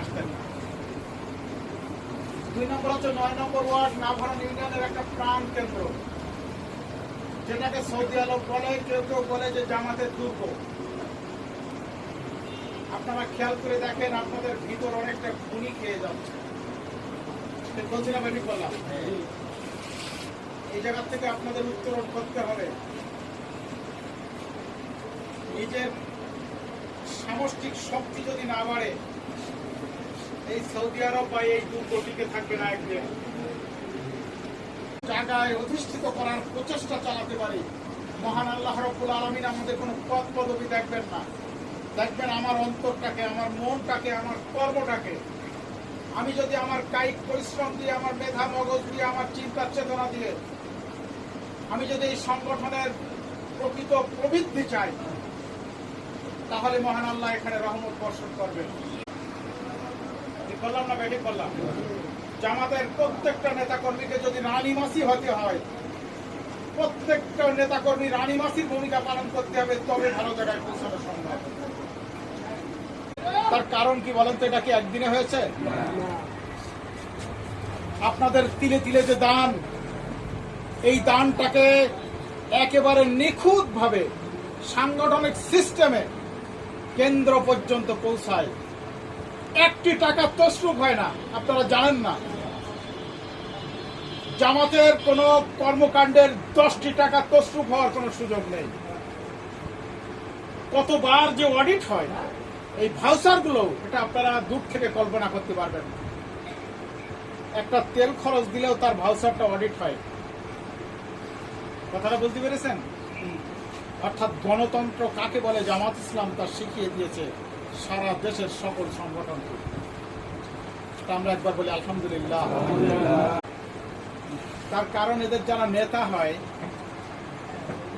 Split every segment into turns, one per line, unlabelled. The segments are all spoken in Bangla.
আসতেন না। দুই নম্বর হচ্ছে নয় নম্বর ওয়ার্ড নাভারণ ইউনিয়নের একটা প্রাণ কেন্দ্র, যেটাকে সৌদি আরব বলে, কেউ কেউ বলে যে জামাতের দুর্গ। আপনারা খেয়াল করে দেখেন আপনাদের ভিতর অনেকটা খুনি খেয়ে যাচ্ছে। বলছিলাম, আমি বললাম। এই জায়গা থেকে আপনাদের উত্তরণ করতে হবে। নিজের সামষ্টিক শক্তি যদি না বাড়ে এই সৌদি আরব বা এই দুর্গ টিকে থাকবে না একদিন। জায়গায় অধিষ্ঠিত করার প্রচেষ্টা চালাতে পারি। মহান আল্লাহ রব্বুল আলমিন আমাদের কোনো পদ পদবি দেখবেন না। দেখবেন আমার অন্তরটাকে, আমার মনটাকে, আমার কর্মটাকে। আমি যদি আমার কায়িক পরিশ্রম দিয়ে, আমার মেধা মগজ দিয়ে, আমার চিন্তার চেতনা দিয়ে, আমি যদি এই সংগঠনের প্রকৃত প্রবৃদ্ধি চাই, তাহলে মহান আল্লাহ এখানে রহমত বর্ষণ করবেন। ঠিক বললাম না বেঠিক বললাম জামাতের প্রত্যেকটা নেতাকর্মীকে যদি রানী রানীমাসি হতে হয়, প্রত্যেকটা নেতাকর্মী রানীমাসির ভূমিকা পালন করতে হবে, তবে ভালো জায়গায় পৌঁছানো সম্ভব তার কারণ কি বলেন তো, এটা কি একদিনে হয়েছে? আপনাদের তিলে তিলে যে দান, এই দানটাকে একেবারে নিখুঁত ভাবে সাংগঠনিক সিস্টেমে কেন্দ্র পর্যন্ত পৌঁছায়। একটি টাকা তসরুপ হয় না, আপনারা জানেন না। জামাতের কোন কর্মকাণ্ডের দশটি টাকা তসরুপ হওয়ার কোনো সুযোগ নেই। কতবার যে অডিট হয়, এই ভাউচারগুলো এটা আপনারা দূর থেকে কল্পনা করতে পারবেন। একটা তেল খরচ দিলেও তার ভাউচারটা অডিট হয়। কথাটা বলতে পেরেছেন? অর্থাৎ গণতন্ত্র কাকে বলে? জামাত ইসলাম তা শিখিয়ে দিয়েছে। সারা দেশের সকল সংগঠনকে তা আমরা একবার বলি আলহামদুলিল্লাহ। তার কারণ এদের যারা নেতা হয়,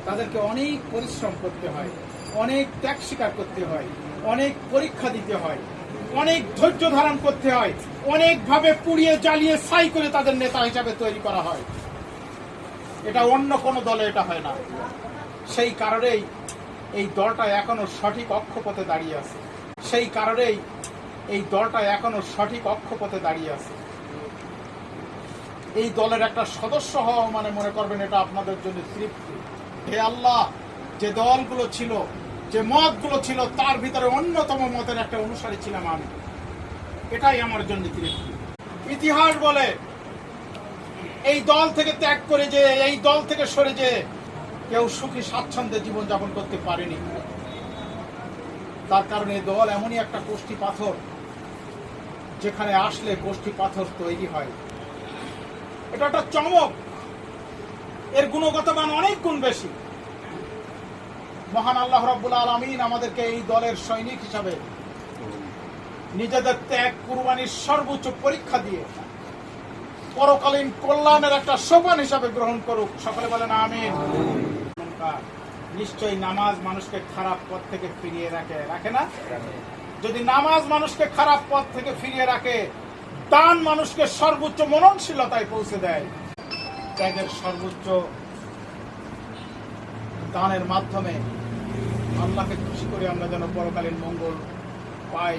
তাদেরকে অনেক পরিশ্রম করতে হয়, অনেক ত্যাগ স্বীকার করতে হয়, অনেক পরীক্ষা দিতে হয়, অনেক ধৈর্য ধারণ করতে হয়, অনেকভাবে পুড়িয়ে জ্বালিয়ে ছাই করে তাদের নেতা হিসাবে তৈরি করা হয়। এটা অন্য কোনো দলে এটা হয় না। সেই কারণেই এই দলটা এখনও সঠিক অক্ষপথে দাঁড়িয়ে আছে। সেই কারণেই এই দলটা এখনও সঠিক অক্ষপথে দাঁড়িয়ে আছে। এই দলের একটা সদস্য হওয়া মানে মনে করবেন এটা আপনাদের জন্য তৃপ্তি। হে আল্লাহ, যে দলগুলো ছিল, যে মতগুলো ছিল, তার ভিতরে অন্যতম মতের একটা অনুসারী ছিলাম আমি। এটাই আমার জন্য তৃপ্তি। ইতিহাস বলে, এই দল থেকে ত্যাগ করে যে, এই দল থেকে সরে যে, কেউ সুখী, স্বাচ্ছন্দ্যে জীবনযাপন করতে পারেনি। তার কারণে দল এমনই একটা কোষ্ঠী পাথর যেখানে আসলে কোষ্ঠী পাথর তৈরি হয়। এটা একটা চমক। এর গুণগত মান অনেক গুণ বেশি। মহান আল্লাহ রব্বুল আলমিন আমাদেরকে এই দলের সৈনিক হিসাবে নিজেদের ত্যাগ, কুরবানির সর্বোচ্চ পরীক্ষা দিয়ে পরকালীন কল্যাণের একটা সোপান হিসাবে গ্রহণ করুক। সকলে বলেন আমিন। নিশ্চয়ই নামাজ মানুষকে খারাপ পথ থেকে ফিরিয়ে রাখে রাখে না? যদি নামাজ মানুষকে খারাপ পথ থেকে ফিরিয়ে রাখে, দান মানুষকে সর্বোচ্চ মননশীলতায় পৌঁছে দেয়। ত্যাগের সর্বোচ্চ দানের মাধ্যমে আল্লাহকে খুশি করে আমরা যেন পরকালীন মঙ্গল পাই।